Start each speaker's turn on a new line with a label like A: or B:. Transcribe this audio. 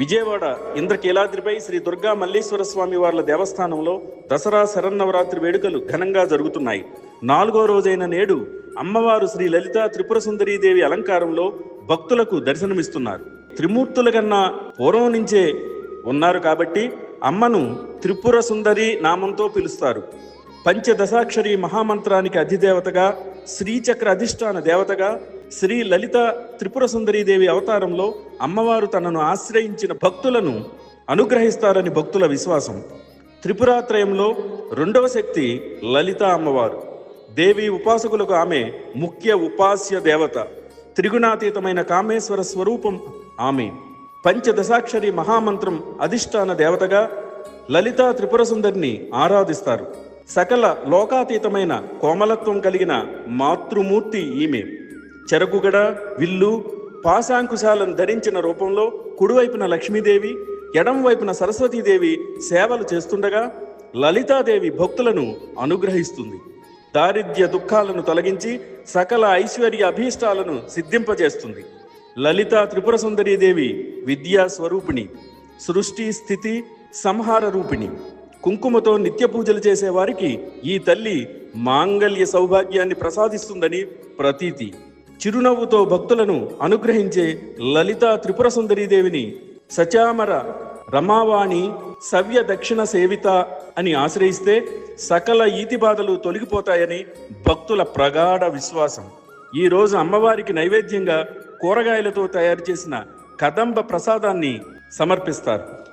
A: విజయవాడ ఇంద్రకీలాద్రిపై శ్రీ దుర్గా మల్లేశ్వర స్వామి వార్ల దేవస్థానంలో దసరా శరన్నవరాత్రి వేడుకలు ఘనంగా జరుగుతున్నాయి. నాలుగో రోజైన నేడు అమ్మవారు శ్రీ లలిత త్రిపుర సుందరీదేవి అలంకారంలో భక్తులకు దర్శనమిస్తున్నారు. త్రిమూర్తుల కన్నా పూర్వం నుంచే ఉన్నారు కాబట్టి అమ్మను త్రిపుర సుందరి నామంతో పిలుస్తారు. పంచదశాక్షరి మహామంత్రానికి అధిదేవతగా శ్రీచక్ర అధిష్టాన దేవతగా శ్రీ లలిత త్రిపుర సుందరీదేవి అవతారంలో అమ్మవారు తనను ఆశ్రయించిన భక్తులను అనుగ్రహిస్తారని భక్తుల విశ్వాసం. త్రిపురాత్రయంలో రెండవ శక్తి లలిత అమ్మవారు. దేవి ఉపాసకులకు ఆమె ముఖ్య ఉపాస్య దేవత. త్రిగుణాతీతమైన కామేశ్వర స్వరూపం ఆమె. పంచదశాక్షరి మహామంత్రం అధిష్టాన దేవతగా లలితా త్రిపుర సుందరిని ఆరాధిస్తారు. సకల లోకాతీతమైన కోమలత్వం కలిగిన మాతృమూర్తి ఈమె. చెరకుగడ విల్లు పాశాంకుశాలను ధరించిన రూపంలో కుడివైపున లక్ష్మీదేవి ఎడంవైపున సరస్వతీదేవి సేవలు చేస్తుండగా లలితాదేవి భక్తులను అనుగ్రహిస్తుంది. దారిద్ర్య దుఃఖాలను తొలగించి సకల ఐశ్వర్య అభీష్టాలను సిద్ధింపజేస్తుంది. లలిత త్రిపుర సుందరీదేవి విద్యా స్వరూపిణి సృష్టి స్థితి సంహార రూపిణి కుంకుమతో నిత్య పూజలు చేసే వారికి ఈ తల్లి మాంగళ్య సౌభాగ్యాన్ని ప్రసాదిస్తుందని ప్రతీతి. చిరునవ్వుతో భక్తులను అనుగ్రహించే లలిత త్రిపుర సుందరీదేవిని సచామర రమావాణి సవ్య దక్షిణ సేవిత అని ఆశ్రయిస్తే సకల ఈతి బాధలు తొలగిపోతాయని భక్తుల ప్రగాఢ విశ్వాసం. ఈ రోజు అమ్మవారికి నైవేద్యంగా కూరగాయలతో తయారు చేసిన కదంబ ప్రసాదాన్ని సమర్పిస్తారు.